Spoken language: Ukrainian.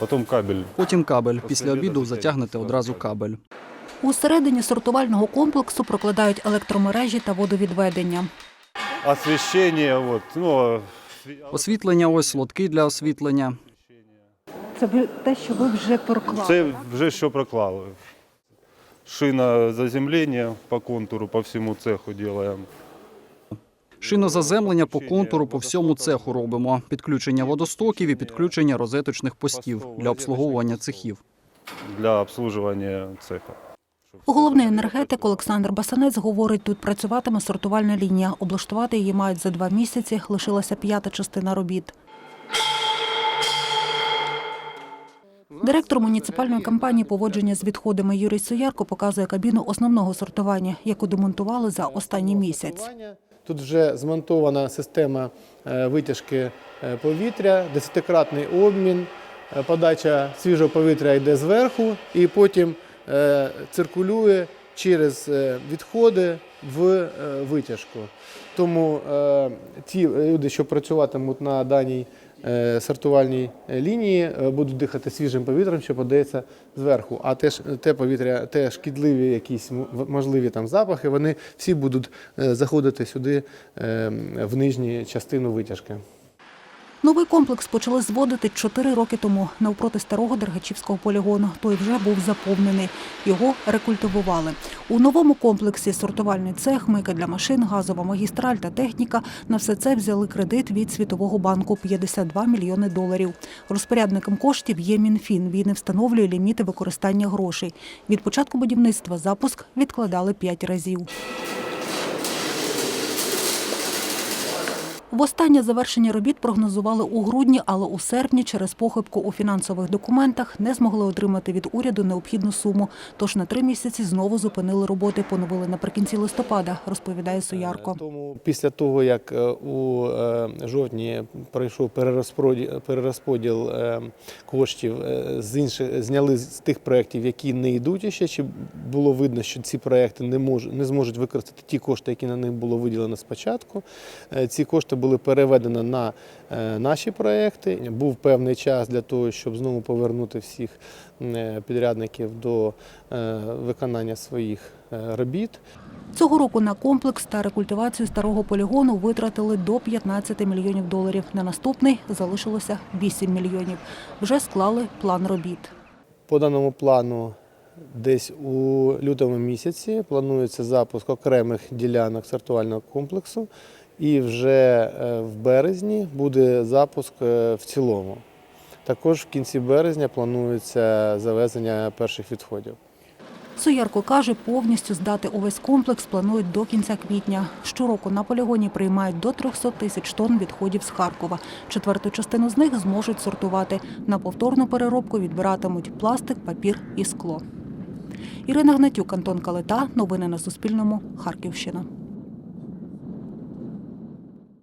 Потом кабель. Потім кабель. Після обіду затягнете одразу кабель. Усередині сортувального комплексу прокладають електромережі та водовідведення. Освещение, вот, ну, Освітлення, ось лотки для освітлення. Це те, що ви вже проклали. це вже що проклали. Шина заземлення по контуру, по всьому цеху делаем. Шинозаземлення по контуру по всьому цеху робимо. Підключення водостоків і підключення розеточних постів для обслуговування цехів. для обслуживания цеха. Головний енергетик Олександр Басанець говорить, тут працюватиме сортувальна лінія. Облаштувати її мають за два місяці. Лишилася п'ята частина робіт. Директор муніципальної компанії поводження з відходами Юрій Суярко показує кабіну основного сортування, яку демонтували за останній місяць. Тут вже змонтована система е, витяжки е, повітря, десятикратний обмін, е, подача свіжого повітря йде зверху і потім циркулює через е, відходи в е, витяжку. Тому е, ті люди, що працюватимуть на даній сортувальній лінії, будуть дихати свіжим повітрям, що подається зверху. А те, те повітря, те шкідливі якісь можливі там запахи, вони всі будуть заходити сюди в нижню частину витяжки. Новий комплекс почали зводити чотири роки тому навпроти старого Дергачівського полігону. Той вже був заповнений. Його рекультивували. У новому комплексі сортувальний цех, мийка для машин, газова магістраль та техніка. На все це взяли кредит від Світового банку 52 мільйони доларів. Розпорядником коштів є Мінфін. Він не встановлює ліміти використання грошей. Від початку будівництва запуск відкладали п'ять разів. Востаннє завершення робіт прогнозували у грудні, але у серпні через похибку у фінансових документах не змогли отримати від уряду необхідну суму. Тож на три місяці знову зупинили роботи, поновили наприкінці листопада, розповідає Суярко. Тому після того, як е, у е, жовтні пройшов перерозподіл, е, коштів з інших, зняли з тих проєктів, які не йдуть ще, чи було видно, що ці проєкти не можуть не зможуть використати ті кошти, які на них було виділено спочатку. Ці кошти були переведені на е, наші проєкти. Був певний час для того, щоб знову повернути всіх е, підрядників до е, виконання своїх робіт. Цього року на комплекс та рекультивацію старого полігону витратили до 15 мільйонів доларів. На наступний залишилося 8 мільйонів. Вже склали план робіт. По даному плану, десь у лютому місяці планується запуск окремих ділянок сортувального комплексу, і вже е, в березні буде запуск е, в цілому. Також в кінці березня планується завезення перших відходів. Суярко каже, повністю здати увесь комплекс планують до кінця квітня. Щороку на полігоні приймають до 300 тисяч тонн відходів з Харкова. Четверту частину з них зможуть сортувати. На повторну переробку відбиратимуть пластик, папір і скло. Ірина Гнатюк, Антон Калита. Новини на Суспільному. Харківщина.